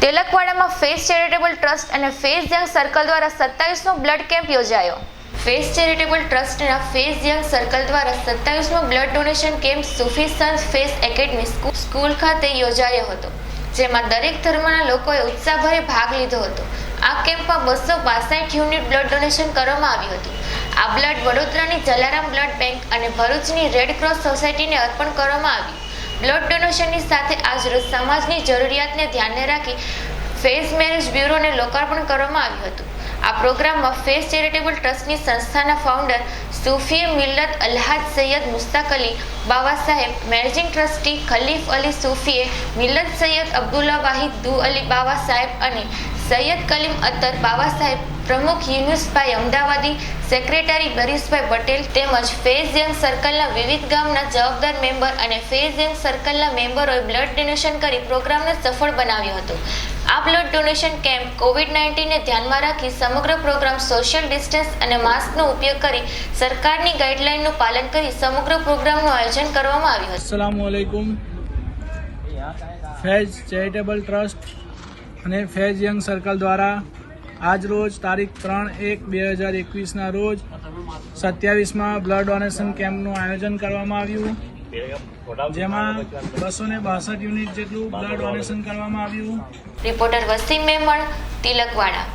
તિલકવાડામાં Faiz charitable trust અને Faiz young circle દ્વારા સત્તાવીસમો બ્લડ કેમ્પ યોજાયો. ફેસ ચેરિટેબલ ટ્રસ્ટના ફેસ યંગ સર્કલ દ્વારા સત્તાવીસમો blood donation camp Sufi sons Faiz academy school- school ખાતે યોજાયો હતો, જેમાં દરેક ધર્મના લોકોએ ઉત્સાહભરે ભાગ લીધો હતો. આ કેમ્પમાં બસો બાસઠ યુનિટ બ્લડ ડોનેશન કરવામાં આવ્યું હતું. આ બ્લડ વડોદરાની જલારામ બ્લડ બેંક અને ભરૂચની રેડ ક્રોસ સોસાયટીને અર્પણ કરવામાં આવ્યું. બ્લડ ડોનેશનની સાથે આજરોજ સમાજની જરૂરિયાતને ધ્યાને રાખી ફેઝ મેરેજ બ્યુરોને લોકાર્પણ કરવામાં આવ્યું હતું. આ પ્રોગ્રામમાં ફેસ ચેરિટેબલ ટ્રસ્ટની સંસ્થાના ફાઉન્ડર સુફીએ મિલ્લત અલ્હાજ સૈયદ મુસ્તાક અલી બાવા સાહેબ મેનેજિંગ ટ્રસ્ટી ખલીફ અલી સુફીએ, મિલ્લત સૈયદ અબ્દુલ્લા વાહિદ દુ અલી બાવા સાહેબ અને સૈયદ કલીમ અત્તર બાવા સાહેબ, પ્રમુખ યુનુસભાઈ અમદાવાદી સેક્રેટરી બરીશભાઈ પટેલ તેમજ ફેઝ યંગ સર્કલના વિવિધ ગામના જવાબદાર મેમ્બર અને ફેઝ યંગ સર્કલના મેમ્બરોએ બ્લડ ડોનેશન કરી પ્રોગ્રામને સફળ બનાવ્યો હતો. આ બ્લડ ડોનેશન કેમ્પ કોવિડ નાઇન્ટીનને ધ્યાનમાં રાખી સમગ્ર પ્રોગ્રામ સોશિયલ ડિસ્ટન્સ અને માસ્કનો ઉપયોગ કરી સરકારની ગાઈડલાઇનનું પાલન કરી સમગ્ર પ્રોગ્રામનું આયોજન કરવામાં આવ્યું હતું. અસલામુઅલૈકુમ ફેઝ ચેરિટેબલ ટ્રસ્ટ અને ફેઝ યંગ સર્કલ દ્વારા આજ રોજ તારીખ ત્રણ એક બે હજાર એકવીસના રોજ સત્યાવીસમાં બ્લડ ડોનેશન કેમ્પનું આયોજન કરવામાં આવ્યું. જેમાં બસો ને બાસઠ યુનિટ જેટલું બ્લડ ડોનેશન કરવામાં આવ્યું. રિપોર્ટર વસીમ મેમણ તિલકવાડા.